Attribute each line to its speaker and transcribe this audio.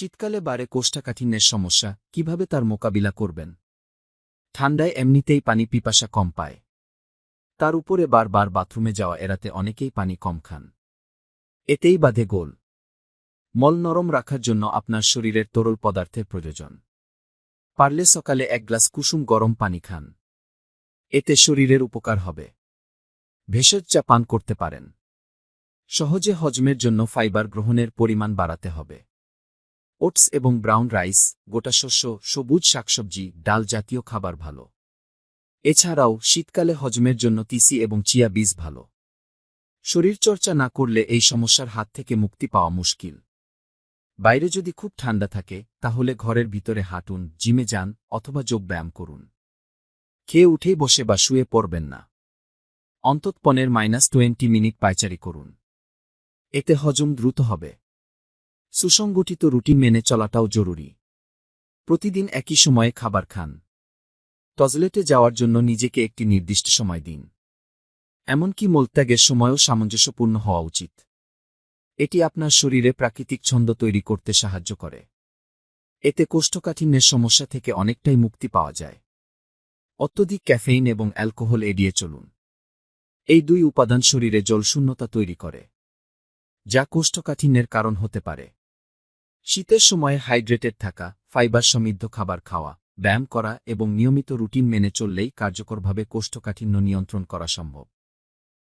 Speaker 1: শীতকালে বাড়ে কোষ্ঠকাঠিন্যের সমস্যা, কীভাবে তার মোকাবিলা করবেন? ঠান্ডায় এমনিতেই পানি পিপাসা কম পায়। তার উপরে বারবার বাথরুমে যাওয়া এড়াতে অনেকেই পানি কম খান। এতেই বাধে গোল। মল নরম রাখার জন্য আপনার শরীরের তরল পদার্থের প্রয়োজন। পারলে সকালে এক গ্লাস কুসুম গরম পানি খান। এতে শরীরের উপকার হবে। ভেষজ চা পান করতে পারেন। সহজে হজমের জন্য ফাইবার গ্রহণের পরিমাণ বাড়াতে হবে। ওটস এবং ব্রাউন রাইস, গোটা শস্য, সবুজ শাকসবজি, ডাল জাতীয় খাবার ভালো। এছাড়াও শীতকালে হজমের জন্য তিসি এবং চিয়া বীজ ভালো। শরীরচর্চা না করলে এই সমস্যার হাত থেকে মুক্তি পাওয়া মুশকিল। বাইরে যদি খুব ঠান্ডা থাকে, তাহলে ঘরের ভিতরে হাঁটুন, জিমে যান অথবা যোগব্যায়াম করুন। খেয়ে উঠেই বসে বা শুয়ে পড়বেন না। অন্তত পনেরো মাইনাস টোয়েন্টি মিনিট পায়চারি করুন। এতে হজম দ্রুত হবে। সুসংগঠিত রুটিন মেনে চলাটাও জরুরি। প্রতিদিন একই সময়ে খাবার খান। টজলেটে যাওয়ার জন্য নিজেকে একটি নির্দিষ্ট সময় দিন। এমনকি মলত্যাগের সময়ও সামঞ্জস্যপূর্ণ হওয়া উচিত। এটি আপনার শরীরে প্রাকৃতিক ছন্দ তৈরি করতে সাহায্য করে। এতে কোষ্ঠকাঠিন্যের সমস্যা থেকে অনেকটাই মুক্তি পাওয়া যায়। অত্যধিক ক্যাফেইন এবং অ্যালকোহল এড়িয়ে চলুন। এই দুই উপাদান শরীরে জলশূন্যতা তৈরি করে, যা কোষ্ঠকাঠিন্যের কারণ হতে পারে। শীতের সময় হাইড্রেটেড থাকা, ফাইবার সমৃদ্ধ খাবার খাওয়া, ব্যায়াম করা এবং নিয়মিত রুটিন মেনে চললেই কার্যকরভাবে কোষ্ঠকাঠিন্য নিয়ন্ত্রণ করা সম্ভব।